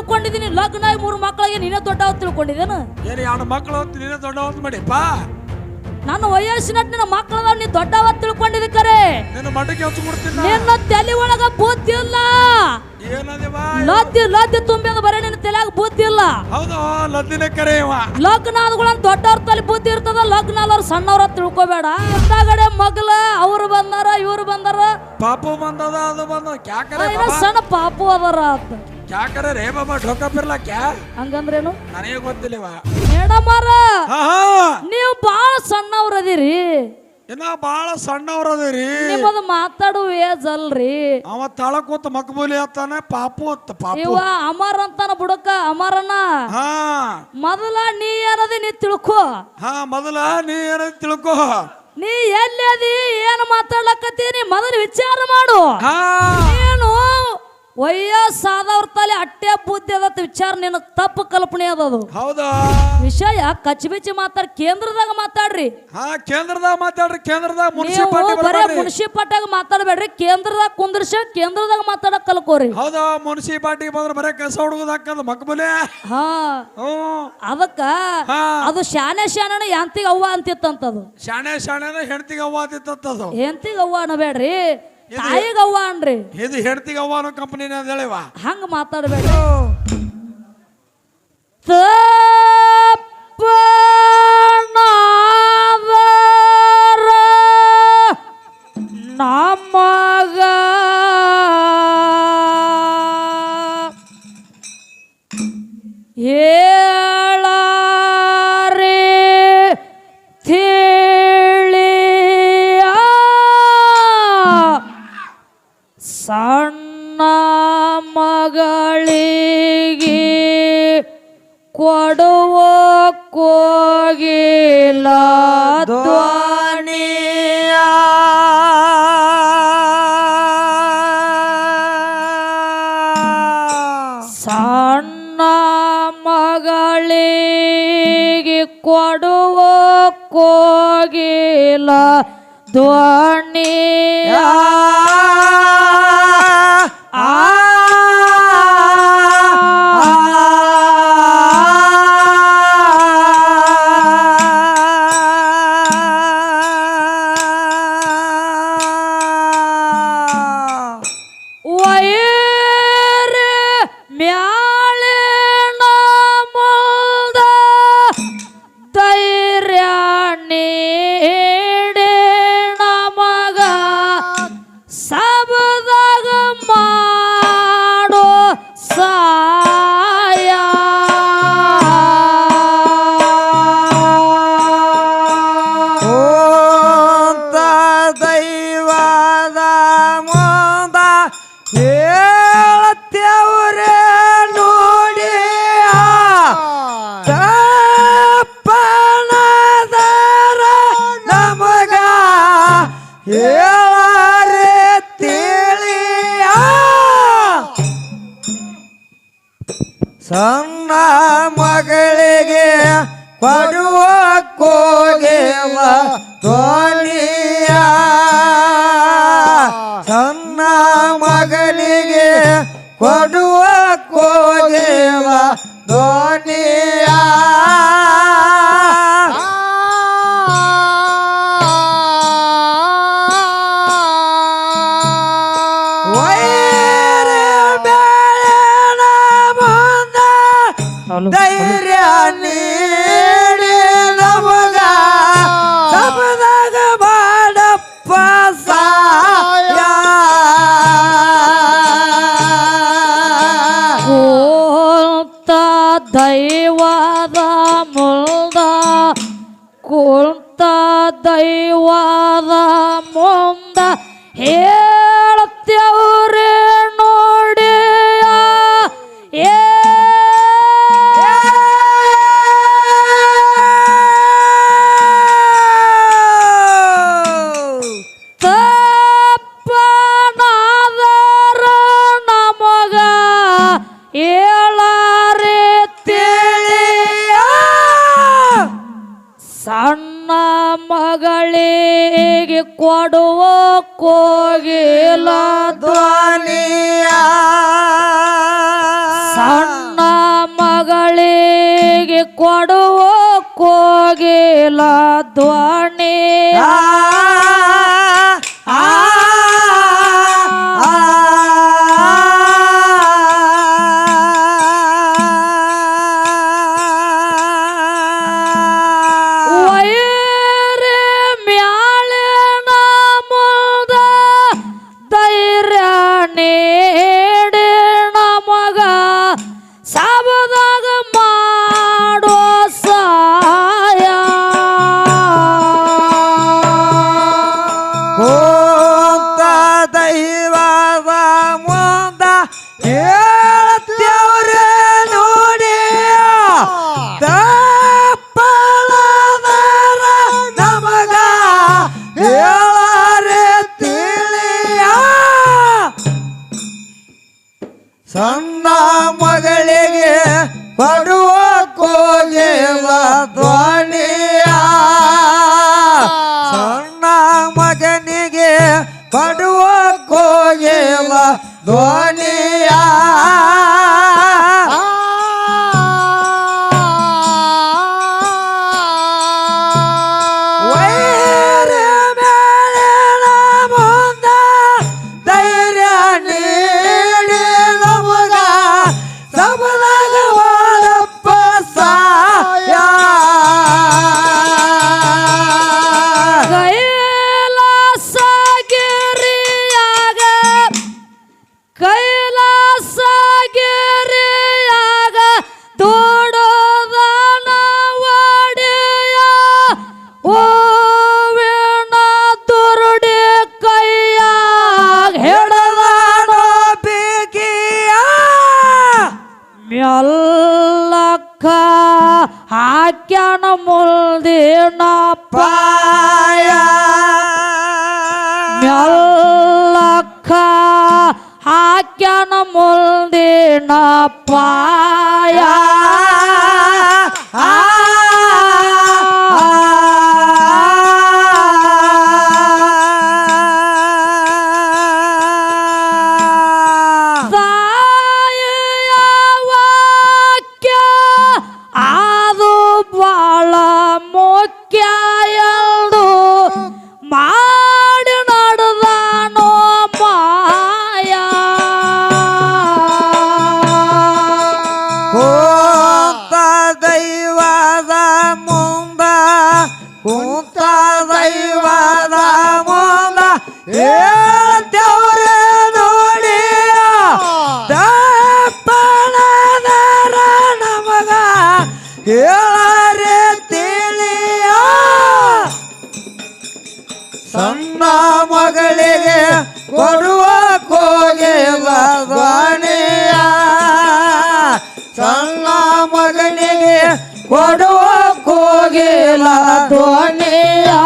ತಿಳ್ಕೊಂಡಿದೀನಿ ಲಗ್ನ ಆಗಿ ಮೂರು ಮಕ್ಕಳಿಗೆ ನೀನೇ ದೊಡ್ಡವ ತಿಳ್ಕೊಂಡಿದ್ದೇನು? ಏನು ಎರಡು ಮಕ್ಕಳು ನೀನೇ ದೊಡ್ಡ ಹೊತ್ತು ಮಾಡಿಪ್ಪ? ನನ್ನ ವಯಸ್ಸಿನ ನಿನ್ನ ಮಕ್ಕಳದ ನೀ ದೊಡ್ಡವ ತಿಳ್ಕೊಂಡಿದಿ ಕರೆ. ನಿನ್ನ ಮಠಕ್ಕೆ ಹಚ್ಚು ಕೊಡ್ತೀನಿ ನಿನ್ನ ತಲೆ ಒಳಗ ಬುದ್ಧಿ ಇಲ್ಲ. ಏನದೇವ? ಲದ್ದಿ ಲದ್ದಿ ತುಂಬಿದ ಬರೀ ನಿನ್ನ ತಲೆಯಾಗ ಬುದ್ಧಿ ಇಲ್ಲ. ಹೌದು ಲದ್ದಿನ ಕರೆ ಇವ. ಲಗ್ನ ಆದ್ಗಳ ದೊಡ್ಡವ್ರ ತಲೆ ಬುದ್ಧಿ ಇರ್ತದ ಲಗ್ನ ಆದವ್ರು ಸಣ್ಣವ್ರ ತಿಳ್ಕೊಬೇಡ. ಎಂತಾಗಡೆ ಮಗ್ಲ ಅವ್ರು ಬಂದಾರ ಇವ್ರು ಬಂದಾರ? ಪಾಪು ಬಂದದ ಅದು ಬಂದ ಕ್ಯಾಕರೆ ಸಣ್ಣ ಪಾಪು ಅದರ ಅಂತ. ಕ್ಯಾಕರೆ ರೇ ಬಾಬಾ ಢೋಕ ಪಿರ್ಲಾ ಕ್ಯಾ ಹಂಗಂದ್ರೇನು? ನನಗೆ ಗೊತ್ತಿಲ್ಲವ. ಮೇಡಮಾರ ನೀವು ಬಾಳ ಸಣ್ಣವ್ರದಿರಿ ಇನ್ನ ಬಾಳ ಸಣ್ಣವ್ರದಿರಿ ನಿಮ್ಮದು ಮಾತಾಡುವ ಏಜ್ ಅಲ್ರಿ. ಅವ ತಳ ಕೂತ ಮಕ್ಬೂಲಿ ಅತ್ತಾನೆ ಪಾಪು ಅತ್ತ ಪಾಪು. ಇವ ಅಮರ್ ಅಂತಾನ ಬುಡಕ ಅಮರನ ಹಾ. ಮೊದಲ ನೀ ಏನದಿ ನೀ ತಿಳ್ಕೊ. ಹಾ ಮೊದಲ ನೀ ಏನದಿ ತಿಳ್ಕೋ. ನೀ ಎಲ್ಲಿ ಅದಿ ಏನು ಮಾತಾಡ್ಲಕತ್ತೀನಿ ಮೊದಲು ವಿಚಾರ ಮಾಡು. ಹಾ. ನೀನು ವಯಸ್ಸಾದವ್ರ ತಲೆ ಅಟ್ಟೆ ಬುದ್ಧಿ ಅದ ವಿಚಾರ ನಿನ್ನ ತಪ್ಪು ಕಲ್ಪನೆ ಅದದು ಹೌದಾ? ವಿಷಯ ಕಚ್ಚಿಬಿಚ್ಚಿ ಮಾತಾಡ್ ಕೇಂದ್ರದಾಗ ಮಾತಾಡ್ರಿ. ಹಾ ಕೇಂದ್ರದಾಗ ಮಾತಾಡ್ರಿ ಕೇಂದ್ರದಾಗ ಮುನ್ಸಿಪಾಲ್ಟಿ ಬರೇ ಮುನ್ಸಿಪಾಲ್ಟಿಯಾಗ ಮಾತಾಡಬೇಡ್ರಿ ಕೇಂದ್ರದಾಗ ಕುಂದ್ರಿಸ ಕೇಂದ್ರದಾಗ ಮಾತಾಡಕ್ ಕಲ್ಕೋರಿ. ಹೌದಾ ಮುನ್ಸಿಪಾಲ್ಟಿ ಬಂದ್ರೆ ಬರೇ ಕೆಲಸ ಹುಡುಗದ ಹಾಕದ ಮಕ್ಬೂಲೆ ಹಾ. ಅದಕ್ಕ ಅದು ಶಾನೆ ಶಾನೆ ಯಾಂತಿಗೆ ಅವ್ವ ಅಂತಿತ್ತಂತದು. ಶಾಣೆ ಶಾಣೆನ ಹೆಣ್ತಿಗೆ ಅವ್ವ ಅಂತಿತ್ತಂತದು. ಹೆಂತಿಗೆ ಅವ್ವ ಅನ್ನಬೇಡ್ರಿ. ತಾಯಿಗೆ ಅವ್ವ ಅನ್ರಿ ಇದು ಹೆಣ್ತಿಗೆ ಅವ್ವ ಅನ್ನೋ ಕಂಪನಿನ ಹೇಳಿವ ಹಂಗ ಮಾತಾಡ್ಬೇಕು ನಮಗ ಸಣ್ಣ ಮಗಳಿಗೆ ಕೊಡುವ ಕೋಗಿಲ ಧ್ವನಿಯ. ಸಣ್ಣ ಮಗಳಿಗೆ ಕೊಡುವ ಕೋಗಿಲ ಧ್ವನಿಯ. ದೈವದ ಮುಲ್ದ ಕುಂತ ದೈವದ ಮುಂದ ಹೇಳ್ತೇವ್ರೆ ಕೊಡುವ ಕೋಗಿಲ ಧ್ವನಿಯ ಸಣ್ಣ ಮಗಳಿಗೆ ಕೊಡುವ ಕೋಗಿಲ ಧ್ವನಿಯ ಪಡುವ ಕೋಗಿಲ ಧ್ವನಿಯ ಸಣ್ಣ ಮಗನಿಗೆ ಪಡುವ ಕೋಗಿಲ ಧ್ವನಿ न पाया ಕುಂತ ದೈವದ ಮುಂದ ಹೇಳ್ತೇವ್ರೆ ನೋಡಿ ತಪ್ಪಣದಾರ ನಮಗ ಹೇಳರೆ ತಿಳಿಯ. ಸಣ್ಣ ಮಗಳಿಗೆ ಕೊಡುವ ಕೋಗಿಲ ಧ್ವನಿಯ. ಸಣ್ಣ ಮಗನಿಗೆ ಕೊಡುವ गेला धोनिया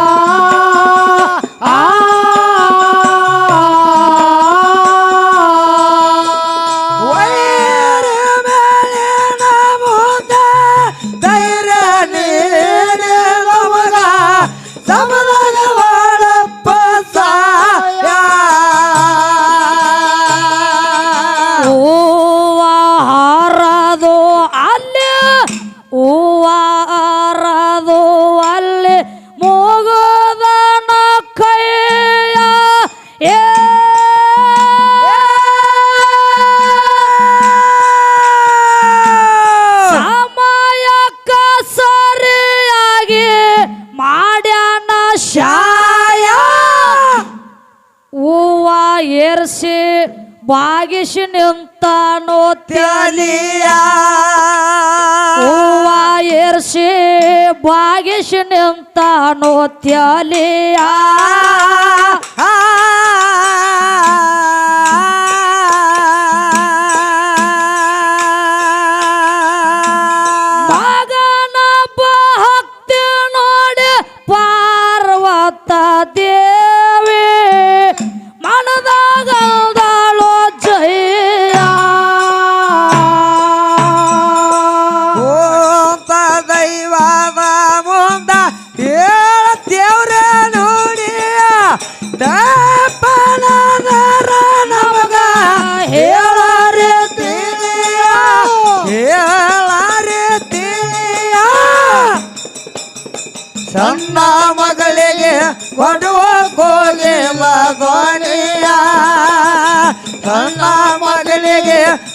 ಆಗಿಶಿ ನಿಂತ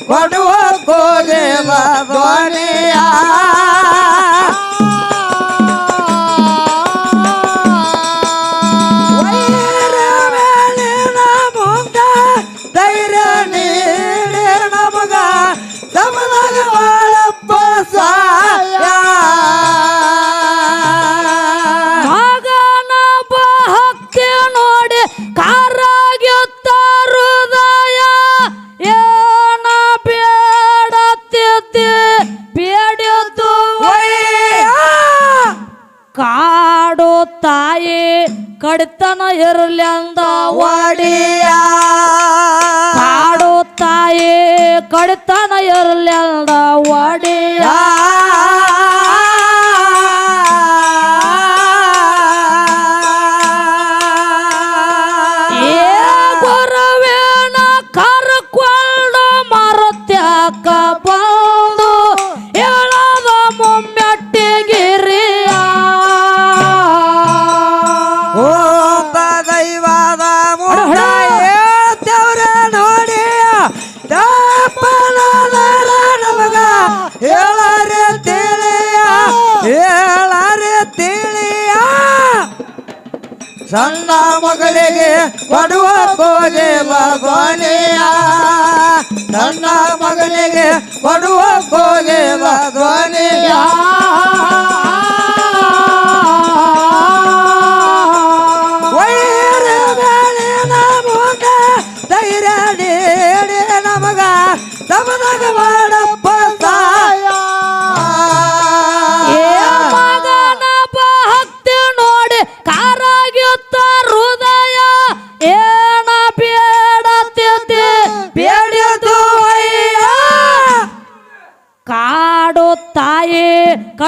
ಮಾಡುವ ಕೋದೇವ ದೊಡ್ಡ i Kadata ಸಣ್ಣ ಮಗಳಿಗೆ ಕೊಡುವ ಪೂಜೆ ಭಗವನೆಯ ಸಣ್ಣ ಮಗಳಿಗೆ ಕೊಡುವ ಪೂಜೆ ಭಗವನೆಯ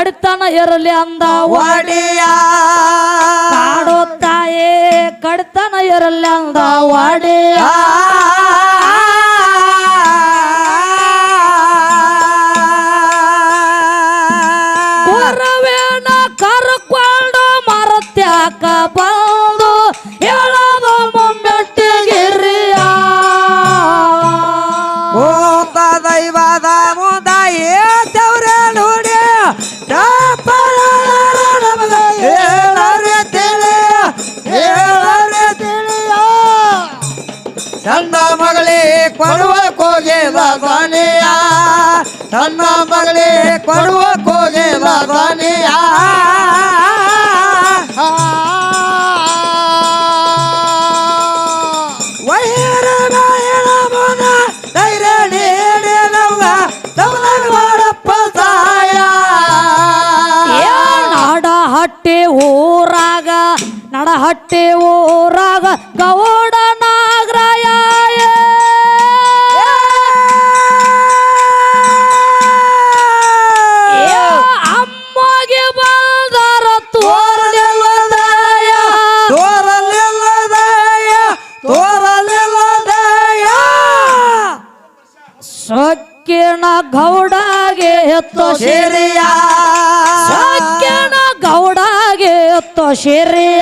ಕಡ್ತನ ಇರಲಿ ಅಂದ ವಾಡಿಯ ಕಾಡೋ ತಾಯೇ ಕಡಿತನ ಇರಲಿ ಅಂದ ವಾಡಿಯ ನನ್ನ ಮಗಳೇ ಕೊಡುವ ಕೋಗೆ ಬಾಬಾನೆಯ ನನ್ನ ಮಗಳೇ ಕೊಡುವ ಕೋಗೆ ಬಾಬಾನೆಯ ಹಟ್ಟೆ ಊರಾಗ ನಡ ಹಟ್ಟೆ ಊರಾಗ ಗೌಡ ಎತ್ತೋ ಶೇರಿಯ. ಗೌಡಾಗೆ ಎತ್ತೋ ಶೇರಿಯ.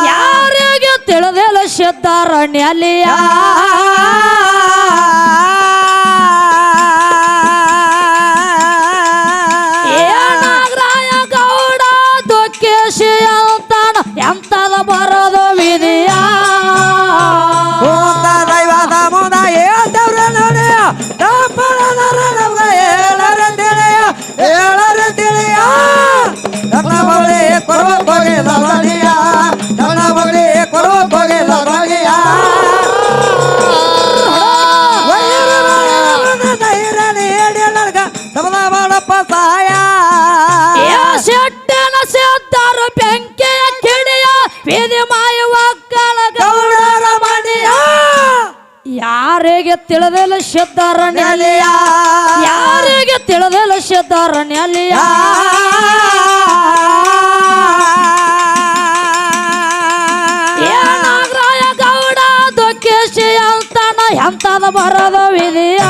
ಸಿದ್ಧರಣ್ಯಲಿಯ ನಾಗರಾಯ ಗೌಡ ದುಃಖಿಸಿ ಅಂತಾನ ಎಂತದ ಬರೋದು ವಿಧಿಯ ಮಾಯುವ ಗೌಡರ ಮನೆಯ ಯಾರಿಗೆ ತಿಳಿದಿಲ್ಲ ಸಿದ್ಧಾರಣ್ಯ ನೆಲೆಯ. ಯಾರಿಗೆ ತಿಳಿದಿಲ್ಲ ಸಿದ್ಧಾರಣ್ಯ ಅಲ್ಲಿಯ ಏ ನಾಗರಾಯ ಗೌಡ ದುಃಖಿಸಿ ಅಂತಾನ ಎಂತದ ಬರದ ವಿಧಿಯ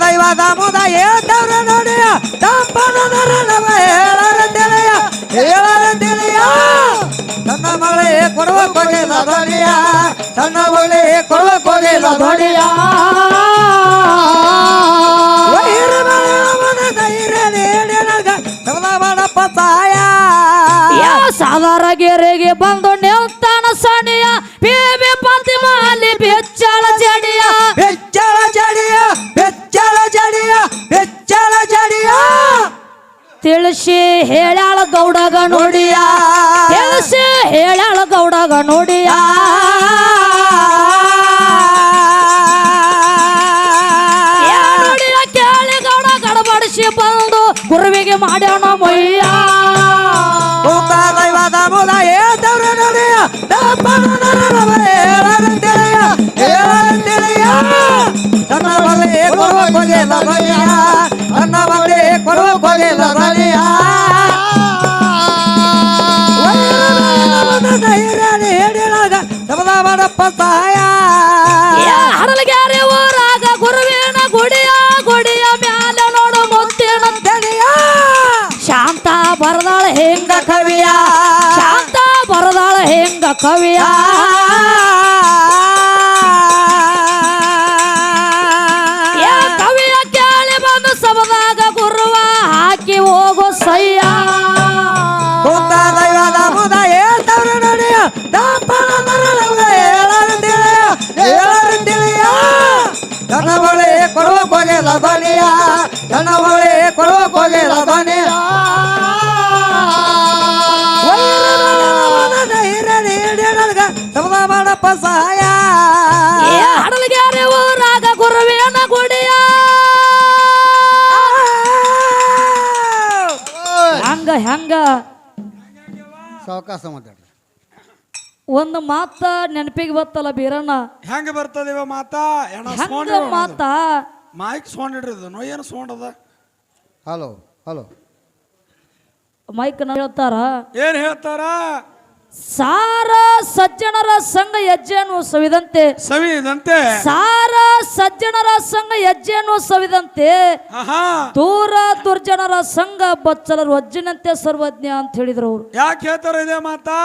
ದೈವದ ಮುದ ಹೇಳ್ತವ್ರ ಕೊಡುವ ಕೊಗಿಲ್ಲ ಧ್ವನಿಯ ಸಣ್ಣ ಮಗಳೇ ಕೊಡುವ ಕೊಗಿಲ್ಲ ಧ್ವನಿಯ ವೈರ ಬಾಳವನ ಧೈರ್ಯ ಸಮದ ಮಾಡಪ್ಪ ಸಹಾಯ ಯಾ ಹಡಲಗ್ಯಾರೆ ಊರಾಗ ಗುರುವಿನ ಗುಡಿಯ ಗುಡಿಯ ಮ್ಯಾಲ ನೋಡು ಮುತ್ತಿನ. ದನಿಯ ಶಾಂತ ಬರದಾಳ ಹೆಂಗ ಕವಿಯ? ಶಾಂತ. ಬರದಾಳ ಹೆಂಗ ಕವಿಯ? ಕೊಡುವ ಸಮದ ಮಾಡಪ್ಪ ಸಹಾಯ. ಹಡಲಗ್ಯಾರೆ ಗುರುವಿನ ಗುಡಿಯ. ಹಂಗ ಹೆಂಗ. ಸಾವಕಾಶ ಮಾತಾಡ್ರಿ. ಒಂದು ಮಾತ ನೆನಪಿಗೆ ಬತ್ತಲ್ಲ ಬೀರಣ್ಣ. ಹೆಂಗ ಬರ್ತದ ಮಾತಾ? ಮಾತ? ಮೈಕ್ ಸೌಂಡ್ ಇಡ್ರಿದು ನೋ ಏನು ಸೌಂಡ್ ಅದ ಹಲೋ ಹಲೋ ಮೈಕ್ ಹೇಳ್ತಾರ ಏನ್ ಹೇಳ್ತಾರ? ಸಾರ ಸಜ್ಜನರ ಸಂಘ ಹೆಜ್ಜೆಯನ್ನು ಸವಿದಂತೆ ಸವಿದಂತೆ? ಸಾರ ಸಜ್ಜನರ ಸಂಘ ಹೆಜ್ಜೆಯನ್ನು ಸವಿದಂತೆ ಆಹಾ. ದೂರ ದುರ್ಜನರ ಸಂಘ ಬಚ್ಚಲರು ಅಜ್ಜನಂತೆ ಸರ್ವಜ್ಞ ಅಂತ ಹೇಳಿದ್ರು ಅವ್ರು. ಯಾಕೆ ಹೇಳ್ತಾರ ಇದೇ ಮಾತಾ?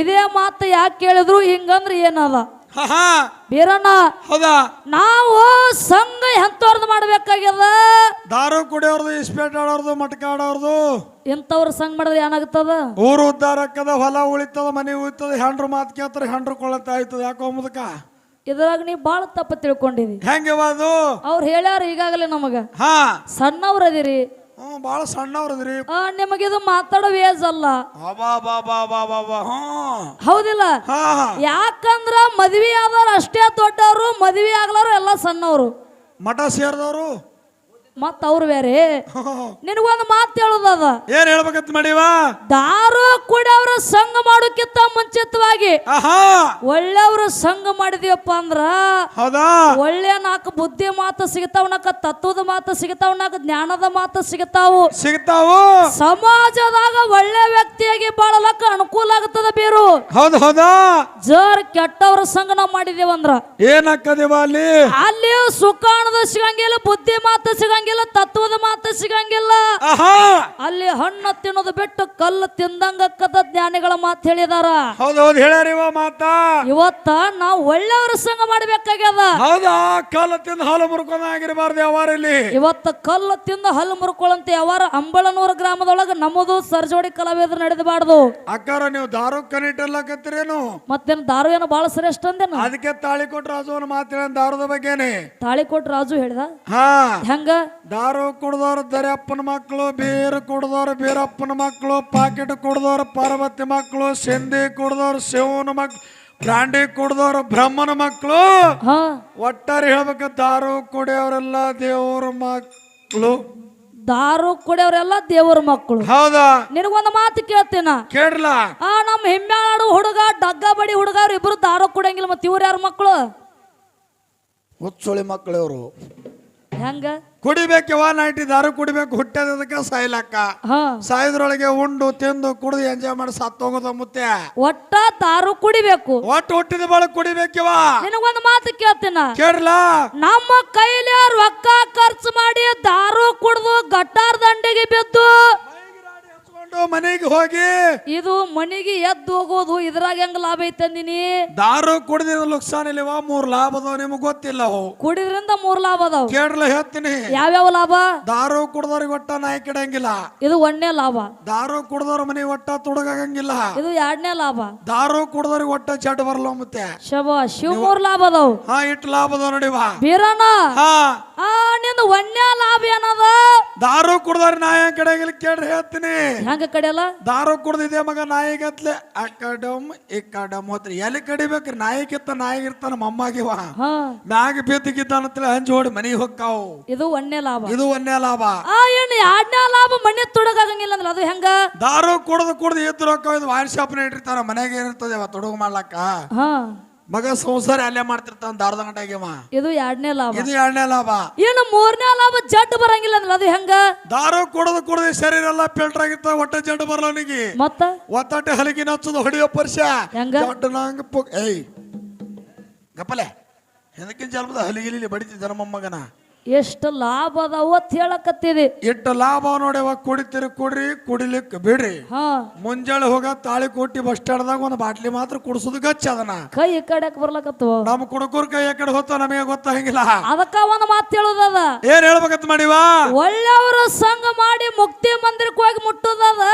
ಇದೇ ಮಾತು ಯಾಕೆ ಕೇಳಿದ್ರು ಹಿಂಗಂದ್ರೆ ಏನದ? ಬೀರಣ್ಣ ಹೌದಾ? ನಾವು ಸಂಘ ಎಂತವ್ರದ್ದು ಮಾಡ್ಬೇಕಾಗ್ಯದ? ದಾರು ಕುಡಿಯೋರ್ದು ಇಸ್ಪೇಟ್ ಆಡೋರ್ದು ಮಟ್ಕ ಆಡೋರ್ದು. ಇಂಥವ್ರ ಸಂಘ ಮಾಡಿದ್ರೆ ಏನಾಗುತ್ತದ ಊರು ಉದ್ದಾರ ಆಕ್ಕದ ಹೊಲ ಉಳಿತದ ಮನೆ ಉಳಿತದ ಹೆಂಡ್ರು ಮಾತು ಕೇಳ್ತಾರೆ ಹೆಂಡ್ರು ಕೊಳ್ಳತ್ತ ಆಯ್ತದ ಯಾಕೋ ಮುದಕ? ಇದ್ರಾಗ ನೀ ಬಾಳ ತಪ್ಪ ತಿಳ್ಕೊಂಡಿದಿ. ಹೆಂಗಿವ ಅದು ಅವ್ರು ಹೇಳ್ಯಾರ ಈಗಾಗಲೇ ನಮಗ. ಹಾ. ಸಣ್ಣವ್ರದಿರಿ ಹ್ಮ್ ಭಾಳ ಸಣ್ಣವ್ರದ್ರಿ. ನಿಮಗೆ ಇದು ಮಾತಾಡೋ ವೇಜ್ ಅಲ್ಲ. ಅಬಾ ಬಾ ಬಾ ಬಾ ಬಾ ಬಾ ಹ್ಮ್ ಹೌದಿಲ್ಲ? ಹಾ ಹಾ. ಯಾಕಂದ್ರ ಮದ್ವಿ ಆದವ್ರು ಅಷ್ಟೇ ದೊಡ್ಡವರು ಮದ್ವಿ ಆಗ್ಲಾರು ಎಲ್ಲ ಸಣ್ಣವರು. ಮಠ ಸೇರಿದವರು? ಮತ್ತ ಅವ್ರು ಬೇರೆ ನಿನಗೊಂದು ಮಾತು ಹೇಳುದದ ಏನ್ ಹೇಳ್ಬೇಕಂತ ಮಾಡಿವ? ದಾರು ಕುಡಿಯವ್ರ ಸಂಘ ಮಾಡೋಕ್ಕಿಂತ ಮುಂಚಿತವಾಗಿ. ಒಳ್ಳೆಯವ್ರ ಸಂಘ ಮಾಡಿದ್ಯಪ್ಪ ಅಂದ್ರ ಹೌದಾ? ಒಳ್ಳೆ ನಾಲ್ಕು ಬುದ್ಧಿ ಮಾತು ಸಿಗತಾವ ನಾಕ ತತ್ವದ ಮಾತು ಸಿಗತಾವ ನಾಕ ಜ್ಞಾನದ ಮಾತು ಸಿಗತಾವು. ಸಿಗತಾವು? ಸಮಾಜದಾಗ ಒಳ್ಳೆ ವ್ಯಕ್ತಿಯಾಗಿ ಬಾಳಲಕ್ಕ ಅನುಕೂಲ ಆಗ್ತದ ಬೇರು. ಹೌದು ಹೌದಾ? ಜರ್ ಕೆಟ್ಟವ್ರ ಸಂಘ ನಾವು ಮಾಡಿದೇವಂದ್ರ. ಏನಾಕ್ಕದಿವ ಅಲ್ಲಿ? ಅಲ್ಲಿ ಸುಖಾಣದ ಸಿಗಂಗಿಲ್ಲ ಬುದ್ಧಿ ಮಾತು ಸಿಗಂಗಿಲ್ಲ. ತತ್ವದ ಮಾತು ಸಿಗಂಗಿಲ್ಲ. ಅಲ್ಲಿ ಹಣ್ಣು ತಿನ್ನೋದು ಬಿಟ್ಟು ಕಲ್ಲು ತಿಂದಂಗಕ್ಕದ ಜ್ಞಾನಿಗಳ ಮಾತು ಹೇಳಿದಾರ. ಹೌದು ಹೌದು ಹೇಳ್ಯಾರಿವ ಮಾತಾ. ಇವತ್ತ ನಾವು ಒಳ್ಳೆಯವ್ರ ಸಂಘ ಮಾಡ್ಬೇಕಾಗ್ಯದ. ಹೌದಾ? ಕಲ್ಲು ತಿಂದು ಹಲ್ಲು ಮುರ್ಕೊಂಡ ಆಗಿರಬಾರ್ದು ಯಾವಾರ ಇಲ್ಲಿ. ಇವತ್ತ ಕಲ್ಲು ತಿಂದು ಹಲ್ಲು ಮುರ್ಕೊಳ್ಳಂತ ಯಾವಾರ ಅಂಬಳನೂರ ಗ್ರಾಮದೊಳಗ ನಮ್ಮದು ಸರ್ಜೋಡಿ ಕಲಾವಿದ್ರು ನಡೆದಬಾರ್ದು. ಅಕ್ಕಾರ ನೀವು ದಾರು ಕನಿಟಲ್ಲಕತ್ತೀರೇನು? ಮತ್ತೇನು ದಾರು ಏನು ಬಹಳ ಶ್ರೇಷ್ಠ ಅಂದೇನ? ಅದಕ್ಕೆ ತಾಳಿ ರಾಜು ರಾಜುವನ ಮಾತು ಹೇಳ ದಾರದ ಬಗ್ಗೆನೆ. ತಾಳಿ ಕೊಟ್ಟು ರಾಜು ಹೇಳ್ದ? ಹಾ. ಹೆಂಗ? ದಾರು ಕುಡ್ದವ್ರು ದರ್ಯಪ್ಪನ ಮಕ್ಕಳು ಬೀರು ಕುಡ್ದವ್ರು ಬೀರಪ್ಪನ ಮಕ್ಕಳು ಪಾಕೆಟ್ ಕುಡ್ದವ್ರು ಪಾರ್ವತಿ ಮಕ್ಕಳು ಸಿಂಧಿ ಕುಡ್ದವ್ರು ಶಿವನ ಮಕ್ಕಳು ಬ್ರಾಂಡಿ ಕುಡ್ದವ್ರು ಬ್ರಹ್ಮನ ಮಕ್ಕಳು. ಹಾ. ಒಟ್ಟಾರೆ ಹೇಳ್ಬೇಕ ದಾರು ಕುಡಿಯವರೆಲ್ಲ ದೇವ್ರ ಮಕ್ಕಳು. ದಾರು ಕುಡಿಯವರೆಲ್ಲ ದೇವ್ರ ಮಕ್ಕಳು. ಹೌದಾ? ನಿನಗೊಂದು ಮಾತು ಕೇಳ್ತೀನ? ಕೇಳ್ರಲ್ಲ ಆ ನಮ್ಮ ಹೆಮ್ಮಾಡು ಹುಡುಗ ಡಗ್ಗ ಬಡಿ ಹುಡುಗ ಇಬ್ರು ದಾರು ಕುಡಿಯಂಗಿಲ್ಲ ಮತ್ತೆ ಇವ್ರ ಯಾರ ಮಕ್ಕಳು? ಹುಚ್ಚುಳಿ ಮಕ್ಕಳು ಇವರು ಹೆಂಗ? ಯಾವ ನೈಟಿ ದಾರು ಕುಡಿಬೇಕು ಹುಟ್ಟದಕ್ಕೆ ಸಾಯ್ಲಕ್ಕ. ಹಾ. ಸಾಯದ್ರೊಳಗೆ ಉಂಡು ತಿಂದು ಕುಡಿದು ಎಂಜಾಯ್ ಮಾಡಿ ಸತ್ತೋಗೋದ ಮುತ್ತೆ. ಒಟ್ಟ ದಾರು ಕುಡಿಬೇಕು. ಒಟ್ಟು ಹುಟ್ಟಿದ ಬಳಕ ಕುಡಿಬೇಕಿವ ನಿನಗೊಂದು ಮಾತು ಕೇಳ್ತೀನ? ಕೇಳ್ರಲ್ಲ ನಮ್ಮ ಕೈಲಿ ರೊಕ್ಕ ಖರ್ಚು ಮಾಡಿ ದಾರು ಕುಡಿದು ಗಟ್ಟಾರ ದಂಡೆಗೆ ಬಿದ್ದು ಹಚ್ಕೊಂಡು ಮನೆಗೆ ಹೋಗಿ ಇದು ಮನೆಗೆ ಎದ್ದು ಹೋಗೋದು ಇದ್ರಾಗ ಹೆಂಗ್ ಲಾಭ ಐತಂದಿನಿ ದಾರು ಕುಡಿದಿರೋ ನುಕ್ಸಾನ್ ಇಲ್ಲವಾ ಮೂರ್ ಲಾಭ ಅದಾವ ನಿಮಗ್ ಗೊತ್ತಿಲ್ಲ ಅವು. ಕುಡಿದ್ರಿಂದ ಮೂರ್ ಲಾಭ ಅದಾವ. ಕೇಳ್ರಲ್ಲ ಹೇಳ್ತೀನಿ. ಯಾವ್ಯಾವ ಲಾಭ? ದಾರು ಕುಡ್ದವ್ರಿಗೆ ಒಟ್ಟ ನಾಯಿ ಕೆಡಂಗಿಲ್ಲ. ಇದು ಒಂದನೇ ಲಾಭ. ದಾರು ಕುಡ್ದವ್ರ ಮನೆ ಒಟ್ಟ ತೊಡಗಂಗಿಲ್ಲ. ಇದು ಎರಡನೇ ಲಾಭ. ದಾರು ಕುಡ್ದವ್ರಿಗೆ ಒಟ್ಟ ಚಟ್ ಬರಲ್ಲ ಮತ್ತೆ. ಶಬ ಶಿವ ಮೂರ್ ಲಾಭ ಅದಾವ. ಹಾ ಇಟ್ಟು ಲಾಭ ಅದಾವ ನೋಡಿವಾ ಬೀರಣ್ಣ? ಹಾ. ಆ ನಿಂದ ಒಂದನೇ ಲಾಭ ಏನದ? ದಾರು ಕುಡ್ದವ್ರ ನಾಯಿ ಕೆಡಂಗಿಲ್ಲ ಕೇಳ್ರಿ ಹೇಳ್ತೀನಿ. ಹೆಂಗ ಕಡೆಯಲ್ಲ ದಾರು ಕುಡ್ದಿದೆ ಮಗ ನಾಯಿಗತ್ಲೆ. ಆ ಕಡಮ್ ಈ ಕಡಮ್ ಹೋತ್ರಿ. ಎಲ್ಲಿ ಕಡಿಬೇಕ್ರಿ? ನಾಯಿಗಿತ್ತ ನಾಯಿಗಿರ್ತಾನ ಮಮ್ಮಾಗಿವ ಹಾ. ಮ್ಯಾಗ ಬಿದ್ದಿಗಿದ್ದಾನಂತಲೇ ಹಂಚಿ ಹೊಡಿ ಮನಿ ಹೊಕ್ಕಾವು. ಇದು ಒಂದೇ ಲಾಭ. ಇದು ಒಂದೇ ಲಾಭ. ಆ ಏನು ಎರಡನೇ ಲಾಭ ಮನೆ ತೊಡಗಂಗಿಲ್ಲ ಅಂದ್ರೆ ಅದು ಹೆಂಗ? ದಾರು ಕುಡ್ದು ಕುಡ್ದು ಎದ್ದು ರೊಕ್ಕ ಇದು ವಾಯಿನ್ ಶಾಪ್ನ ಇಟ್ಟಿರ್ತಾರ ಮನೆಗೆ ಏನಿರ್ತದೆ ಅವ ತೊಡಗು ಮಾಡ್ಲಕ್ಕ? ಹಾ. ಮಗ ಸಂಸಾರ ಅಲ್ಲೇ ಮಾಡ್ತಿರ್ತಾನ ದಾರದ ಗಂಟಾಗಿವ ಇದು ಎರಡನೇ ಲಾಭ. ಇದು ಎರಡನೇ ಲಾಭ. ಏನು ಮೂರನೇ ಲಾಭ ಜಡ್ ಬರಂಗಿಲ್ಲ ಅಂದ್ರೆ ಅದು ಹೆಂಗ? ದಾರು ಕುಡದ ಕುಡ್ದು ಶರೀರ ಎಲ್ಲ ಫಿಲ್ಟರ್ ಆಗಿತ್ತ ಹೊಟ್ಟೆ ಜಡ್ ಬರಲ್ಲ ಅವನಿಗೆ. ಮತ್ತ? ಒತ್ತಟ್ಟೆ ಹಲಗಿ ನಚ್ಚದು ಹೊಡಿಯೋ ಪರ್ಷ. ಹೆಂಗ? ದೊಡ್ಡ ನಂಗ ಪುಗ್ ಏಯ್. ಗಪ್ಪಲೆ. ಎದಕ್ಕಿಂತ ಜನ್ಮದ ಹಲಿಗಿಲಿ ಬಡಿತಿದ್ದ ನಮ್ಮಮ್ಮಗನ. ಎಷ್ಟು ಲಾಭ ಅದಾವ ಅಂತ ಹೇಳಕತ್ತಿದಿ ಎಷ್ಟು ಲಾಭ ನೋಡ್ಯವ ಕುಡಿತೀರಿ ಕುಡ್ರಿ ಕುಡಿಲಿಕ್ಕೆ ಬಿಡ್ರಿ. ಹಾ. ಮುಂಜಾನೆ ಹೋಗ ತಾಳಿ ಕೊಟ್ಟಿ ಬಸ್ ಸ್ಟ್ಯಾಂಡ್ದಾಗ ಒಂದು ಬಾಟ್ಲಿ ಮಾತ್ರ ಕುಡಿಸೋದು ಗಚ್ಚ ಅದನ್ನ. ಕೈ ಈ ಕಡೆ ಬರ್ಲಕತ್ತವ ನಮ್ಮ ಕುಡುಕರ ಕೈ ಕಡೆ ಹೋತ ನಮಗೆ ಗೊತ್ತಾಗಿಲ್ಲ. ಅದಕ್ಕ ಒಂದು ಮಾತು ಹೇಳುದದ ಏನ್ ಹೇಳ್ಬೇಕಂತ ಮಾಡಿವ? ಒಳ್ಳೆಯವರು ಸಂಘ ಮಾಡಿ ಮುಕ್ತಿ ಮಂದಿರಕ್ಕೆ ಹೋಗಿ ಮುಟ್ಟುದದ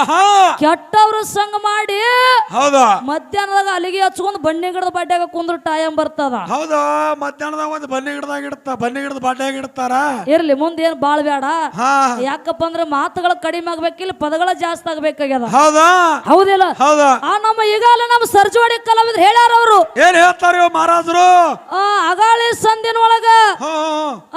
ಆಹಾ. ಕೆಟ್ಟವ್ರ ಸಂಘ ಮಾಡಿ ಹೌದಾ? ಮಧ್ಯಾಹ್ನದಾಗ ಅಲ್ಲಿಗೆ ಹಚ್ಕೊಂಡು ಬನ್ನಿ ಗಿಡದ ಬಡ್ಡ್ಯಾಗ ಕುಂದ್ರ ಟೈಮ್ ಬರ್ತದ. ಹೌದಾ? ಮಧ್ಯಾಹ್ನದಾಗ ಒಂದು ಬನ್ನಿ ಗಿಡದಾಗ ಇಡ್ತ ಬನ್ನಿ ಗಿಡದ ಇಡ್ತಾರ? ಇರ್ಲಿ ಮುಂದೆ ಏನ್ ಬಾಳ್ ಬೇಡ ಹಾ. ಯಾಕಪ್ಪ ಅಂದ್ರೆ ಮಾತುಗಳ ಕಡಿಮೆ ಆಗ್ಬೇಕಿಲ್ಲ ಪದಗಳ ಜಾಸ್ತಿ ಆಗ್ಬೇಕಾಗ್ಯದ. ಹೌದಾ? ಹೌದಿಲ್ಲ? ಹೌದಾ? ಆ ನಮ್ಮ ಈಗಾಲ ನಮ್ಮ ಸರ್ಜವಾಡಿ ಕಲಾವಿದ್ರು ಹೇಳ್ಯಾರ ಅವರು. ಏನ್ ಹೇಳ್ತಾರ ಇವ ಮಹಾರಾಜರು? ಆ ಅಗಾಳಿ ಸಂದಿನ ಒಳಗ ಹಾ.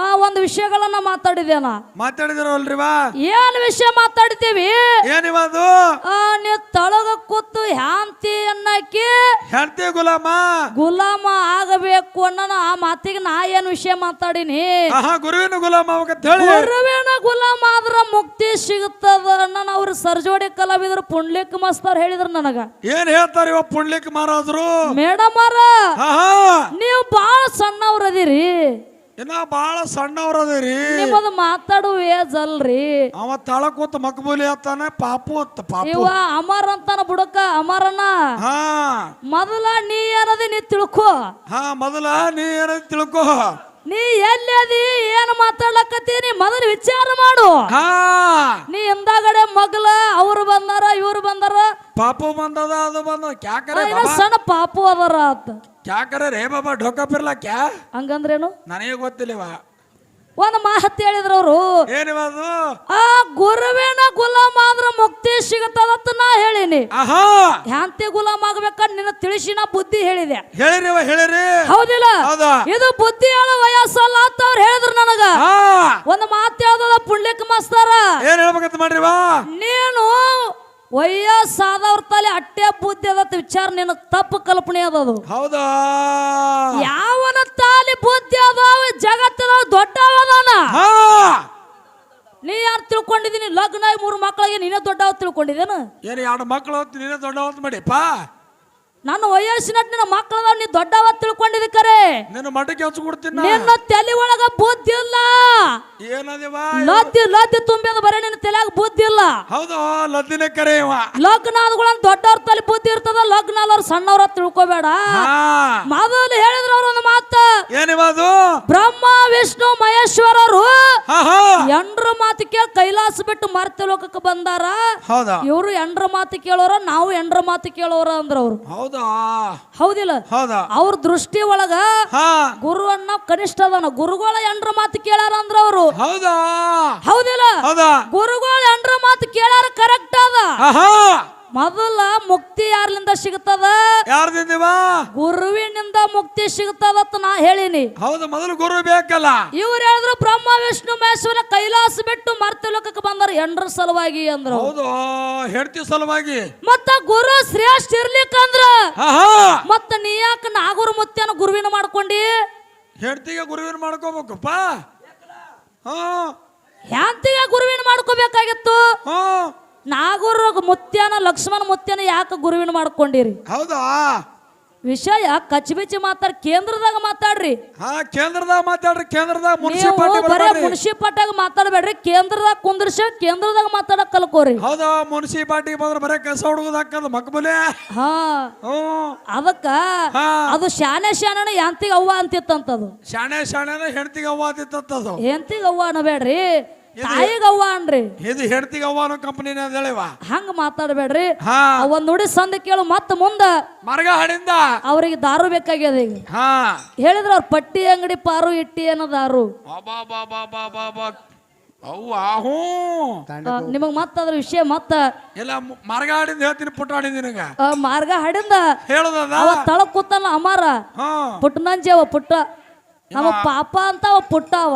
ಆ ಒಂದು ವಿಷಯಗಳನ್ನ ಮಾತಾಡಿದೇನ ಮಾತಾಡಿದಿರಲ್ರಿವಾ ಏನ್ ವಿಷಯ ಮಾತಾಡಿದೀವಿ ಏನಿವದು ಆ ನೀ ತಳಗ ಕೂತು ಹ್ಯಾಂತಿ ಅನ್ನಕ್ಕೆ ಹೆಂಡತಿ ಗುಲಾಮ? ಗುಲಾಮ ಆಗಬೇಕು ಅನ್ನೋ ಆ ಮಾತಿಗೆ ನಾ ಏನ್ ವಿಷಯ ಮಾತಾಡಿನಿ? ಆಹಾ ಗುರುವಿನ ಗುಲಾಮ ಅವಗಂತ ಹೇಳಿ ಗುರುವಿನ ಗುಲಾಮ ಆದ್ರ ಮುಕ್ತಿ ಸಿಗುತ್ತದ ನನ್ನ ಅವ್ರ ಸರ್ಜೋಡಿ ಕಲಾವಿದರು ಪುಂಡ್ಲಿಕ್ ಮಸ್ತರ್ ಹೇಳಿದ್ರು ನನಗ. ಏನ್ ಹೇಳ್ತಾರ ಇವ ಪುಂಡ್ಲಿಕ್ ಮಹಾರಾಜರು ಮೇಡಮ್ ಅವ್ರ ಆಹಾ. ನೀವು ಬಾಳ ಸಣ್ಣವ್ರ ಅದಿರಿ. ಇನ್ನ ಬಾಳ ಸಣ್ಣವ್ರ ಅದೇರಿ. ನಿಮ್ಮದು ಮಾತಾಡು ಏಜ್ ಅಲ್ರಿ. ಅವ ತಳ ಕೂತ ಮಕ್ಬೂಲಿ ಅತ್ತಾನೆ ಪಾಪು ಅತ್ತ ಪಾಪು. ಇವ ಅಮರ್ ಅಂತಾನ ಬುಡಕ ಅಮರನ ಹಾ. ಮೊದಲ ನೀ ಏನದಿ ನೀ ತಿಳ್ಕೋ. ಹಾ ಮೊದಲ ನೀ ಏನದ ತಿಳ್ಕೋ. ನೀ ಎಲ್ಲಿ ಅದಿ ಏನು ಮಾತಾಡ್ಲಕತ್ತೀನಿ ಮೊದಲು ವಿಚಾರ ಮಾಡು. ನೀ ಹಿಂದಾಗಡೆ ಮಗ್ಲ ಅವ್ರು ಬಂದಾರ ಇವ್ರು ಬಂದಾರ. ಪಾಪು ಬಂದದ ಅದು ಬಂದ. ಕ್ಯಾಕರೆ ಇನ್ನ ಸಣ್ಣ ಪಾಪು ಅದರ ಅಂತ ಕ್ಯಾಕರೆ ರೇ ಬಾಬಾ ಢೋಕ ಪಿರ್ಲ ಕ್ಯಾ ಹಂಗಂದ್ರೇನು? ನನಗೆ ಗೊತ್ತಿಲ್ಲವ. ಒಂದು ಮಾತು ಹೇಳಿದ್ರು ಅವರು. ಆ ಗುರುವೇನ ಗುಲಾಮ ಆದ್ರ ಮುಕ್ತಿ ಸಿಗತ್ತದತ್ತ ನಾ ಹೇಳಿನಿ. ಹ್ಯಾಂತಿ ಗುಲಾಮ ಆಗ್ಬೇಕಂತ ನಿನ್ನ ತಿಳಿಸಿ ನಾ ಬುದ್ಧಿ ಹೇಳಿದೆ. ಹೌದಿಲ್ಲ? ಇದು ಬುದ್ಧಿ ಹೇಳ ವಯಸ್ಸಲ್ಲ ಅಂತ ಅವ್ರು ಹೇಳಿದ್ರು ನನಗ. ಒಂದು ಮಾತು ಹೇಳ್ದದ ಪುಣ್ಯಕ್ ಮಾಸ್ತಾರ? ಏನ್ ಹೇಳ್ಬೇಕಂತ ಮಾಡ್ರಿವಾ ನೀನು ವಯಸ್ಸಾದವ್ರ ತಲೆ ಅಟ್ಟೆ ಬುದ್ಧಿ ಅದತ್ತ ವಿಚಾರ ನಿನ್ನ ತಪ್ಪು ಕಲ್ಪನೆ ಅದದು ಹೌದಾ? ಯಾವನ ತಾಲಿ ಬುದ್ಧಿ ಅದಾವ ಜಗತ್ತದ ದೊಡ್ಡವದಾನ ನೀ ಯಾರು ತಿಳ್ಕೊಂಡಿದ್ದೀನಿ ಲಗ್ನ ಮೂರು ಮಕ್ಕಳಿಗೆ ನೀನೇ ದೊಡ್ಡವ ತಿಳ್ಕೊಂಡಿದ್ದೇನು ಏನು ಎರಡು ಮಕ್ಕಳು ನೀನೇ ದೊಡ್ಡವತ್ ಹೊತ್ತು ಮಾಡಿಪ್ಪ ನನ್ನ ವಯಸ್ಸಿನ ನಿನ್ನ ಮಕ್ಕಳದಾವ ನೀ ದೊಡ್ಡವ ತಿಳ್ಕೊಂಡಿದ್ದಿ ಕರೆ ನಿನ್ನ ಮಠಕ್ಕೆ ಹಚ್ಚು ಕೊಡ್ತೀನಿ ನಿನ್ನ ತಲೆ ಒಳಗ ಬುದ್ಧಿ ಇಲ್ಲ. ಏನದಿವ? ಲದ್ದಿ ಲದ್ದಿ ತುಂಬಿದ ಬರೇ ನಿನ್ನ ತಲೆಯಾಗ ಬುದ್ಧಿ ಇಲ್ಲ. ಹೌದು ಲದ್ದಿನ ಕರೆ ಇವ ಲಗ್ನಾದ್ಗಳನ್ನ ದೊಡ್ಡವ್ರ ತಲೆ ಬುದ್ಧಿ ಇರ್ತದ ಲಗ್ನ ಆದವ್ರು ಸಣ್ಣವ್ರ ತಿಳ್ಕೊಬೇಡ. ಮೊದಲು ಹೇಳಿದ್ರ ಅವ್ರ ಒಂದು ಮಾತ. ಏನಿವದು ಬ್ರಹ್ಮ ವಿಷ್ಣು ಮಹೇಶ್ವರರು ಎಂಡ್ರ ಮಾತು ಕೇಳಿ ಕೈಲಾಸ ಬಿಟ್ಟು ಮರ್ತ ಲೋಕಕ್ಕೆ ಬಂದಾರ. ಹೌದಾ? ಇವರು ಎಂಡ್ರ ಮಾತು ಕೇಳೋರ ನಾವು ಎಂಡ್ರ ಮಾತು ಕೇಳೋರ ಅಂದ್ರ ಅವ್ರು ಹೌದಾ? ಹೌದಿಲ್ಲ. ಹೌದಾ? ಅವ್ರ ದೃಷ್ಟಿ ಒಳಗ ಹಾ. ಗುರು ಅನ್ನ ಕನಿಷ್ಠ ಅದನ ಗುರುಗಳ ಎಂಡ್ರ ಮಾತು ಕೇಳಾರ ಅಂದ್ರ ಅವರು. ಹೌದಾ? ಹೌದಿಲ್ಲ. ಹೌದಾ? ಗುರುಗಳ ಎಂಡ್ರ ಮಾತು ಕೇಳಾರ ಕರೆಕ್ಟ್ ಅದ. ಮೊದಲ ಮುಕ್ತಿ ಯಾರ್ಲಿಂದ ಸಿಗ್ತದ ಯಾರ್ದಿಂದಿವ ಗುರುವಿನಿಂದ ಮುಕ್ತಿ ಸಿಗ್ತದತ್ತ ನಾ ಹೇಳಿನಿ. ಹೌದು ಮೊದಲು ಗುರು ಬೇಕಲ್ಲ. ಇವ್ರು ಹೇಳಿದ್ರು ಬ್ರಹ್ಮ ವಿಷ್ಣು ಮಹೇಶ್ವರ ಕೈಲಾಸ ಬಿಟ್ಟು ಮರ್ತ್ಯ ಲೋಕಕ್ಕೆ ಬಂದರು ಎಂಡ್ರ ಸಲುವಾಗಿ ಅಂದ್ರು. ಹೌದು ಹೆಡ್ತಿ ಸಲುವಾಗಿ. ಮತ್ತ ಗುರು ಶ್ರೇಷ್ಠ ಇರ್ಲಿಕ್ಕಂದ್ರ ಮತ್ತ ನೀ ಯಾಕ ನಾಗೂರ್ ಮುತ್ಯನ ಗುರುವಿನ ಮಾಡ್ಕೊಂಡಿ? ಹೆಡ್ತಿಗೆ ಗುರುವಿನ ಮಾಡ್ಕೋಬೇಕಪ್ಪ. ಹಾ. ಹ್ಯಾಂತಿಗೆ ಗುರುವಿನ ಮಾಡ್ಕೋಬೇಕಾಗಿತ್ತು. ಹಾ. ನಾಗೂರು ಮುತ್ಯನ ಲಕ್ಷ್ಮಣ ಮುತ್ಯನ ಯಾಕೆ ಗುರುವಿನ ಮಾಡ್ಕೊಂಡಿರಿ? ಹೌದಾ? ವಿಷಯ ಕಚ್ಬಿಚ್ಚಿ ಮಾತಾಡ್ ಕೇಂದ್ರದಾಗ ಮಾತಾಡ್ರಿ. ಹಾ ಕೇಂದ್ರದಾಗ ಮಾತಾಡ್ರಿ ಕೇಂದ್ರದಾಗ ಮುನ್ಸಿಪಾಲ್ಟಿ ಬರೇ ಮುನ್ಸಿಪಾಲ್ಟಿಯಾಗ ಮಾತಾಡಬೇಡ್ರಿ ಕೇಂದ್ರದಾಗ ಕುಂದ್ರಿಸಿ ಕೇಂದ್ರದಾಗ ಮಾತಾಡಕ್ ಕಲ್ಕೋರಿ. ಹೌದಾ ಮುನ್ಸಿಪಾಲ್ಟಿ ಬಂದ್ರೆ ಬರೇ ಕಸ ಹುಡುಗದ ಹಾಕದ ಮಕ್ಬಲೆ ಹಾ. ಅದಕ್ಕ. ಅದು ಶಾನೆ ಶಾನೆ ಯಾಂತಿಗೆ ಅವ್ವ ಅಂತಿತ್ತಂತದು. ಶಾಣೆ ಶಾಣೆನ ಹೆಂಡತಿಗೆ ಅವ್ವ ಅಂತಿತ್ತಂತದು. ಹೆಂತಿಗೆ ಅವ್ವ ಅನ್ನಬೇಡ್ರಿ. ತಾಯಿಗೆ ಅವ್ವ ಅನ್ರಿ ಇದು ಹೆಂಡತಿಗೆ ಅವ್ವ ಅನ್ನೋ ಕಂಪನಿನ ಹಂಗ ಮಾತಾಡಬೇಡ್ರಿ. ಹಾ. ಒಂದ್ ನುಡಿ ಸಂದ ಕೇಳು ಮತ್ತ ಮುಂದ ಮರಗ ಹಾಡಿಂದ. ಅವ್ರಿಗೆ ದಾರು ಬೇಕಾಗ್ಯದ ಈಗ. ಹಾ. ಹೇಳಿದ್ರ ಅವ್ರ ಪಟ್ಟಿ ಅಂಗಡಿ ಪಾರು ಇಟ್ಟಿ ಅನ್ನೋ ದಾರು. ಬಾಬಾ ಬಾಬಾ ಬಾಬಾ ಬಾ ಅವ್ವ ಹ್ಞೂ ನಿಮಗ್ ಮತ್ತ ಅದ್ರ ವಿಷಯ ಮತ್ತ. ಇಲ್ಲ ಮಾರ್ಗ ಮರ್ಗ ಹಾಡಿಂದ ಹೇಳ್ತೀನಿ ಪುಟ್ಟ ಹಾಡಿಂದ ನಿನಗ. ಆ, ಮಾರ್ಗ ಹಡಿಂದ ಹೇಳದ ಅವ ತಳ ಕೂತಲ್ಲ ಅಮಾರ. ಹಾ. ಪುಟ್ಟನಂಜಿ ಅವ ಪುಟ್ಟ. ನಮ್ಮ ಪಾಪ ಅಂತ ಅವ ಪುಟ್ಟ ಅವ.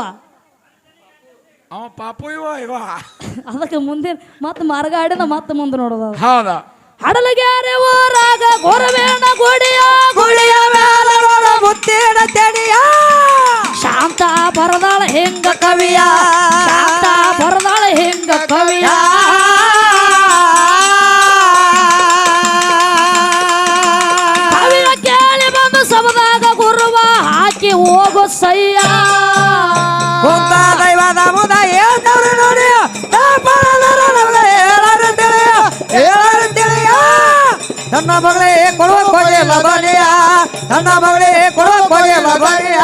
ಅವ ಪಾಪ ಇವ. ಇವ ಅದಕ್ಕೆ ಮುಂದೆ ಮತ್ತ ಮಾರ್ಗ ಆಡಿನ ಮತ್ತೆ ಮುಂದೆ ನೋಡೋದು ಹೌದಾ? ಹಡಲಗ್ಯಾರೆ ರಾಗ ಗೋರವೇಣ ಗೋಡಿಯ ಗುಳಿಯ ಮ್ಯಾಲ ನೋಡ ಮುತ್ತಿನ ತೆಡಿಯ. ಶಾಂತ ಬರದಾಳ ಹೆಂಗ ಕವಿಯ ಶಾಂತ ಬರದಾಳ ಹೆಂಗ ಕವಿಯ. ನನ್ನ ಮಗಳೇ ಕೊಡುವ ಕೊಗೆ ಲಬನಿಯ ನನ್ನ ಮಗಳೇ ಕೊಡುವ ಕೊಗೆ ಲಬನಿಯ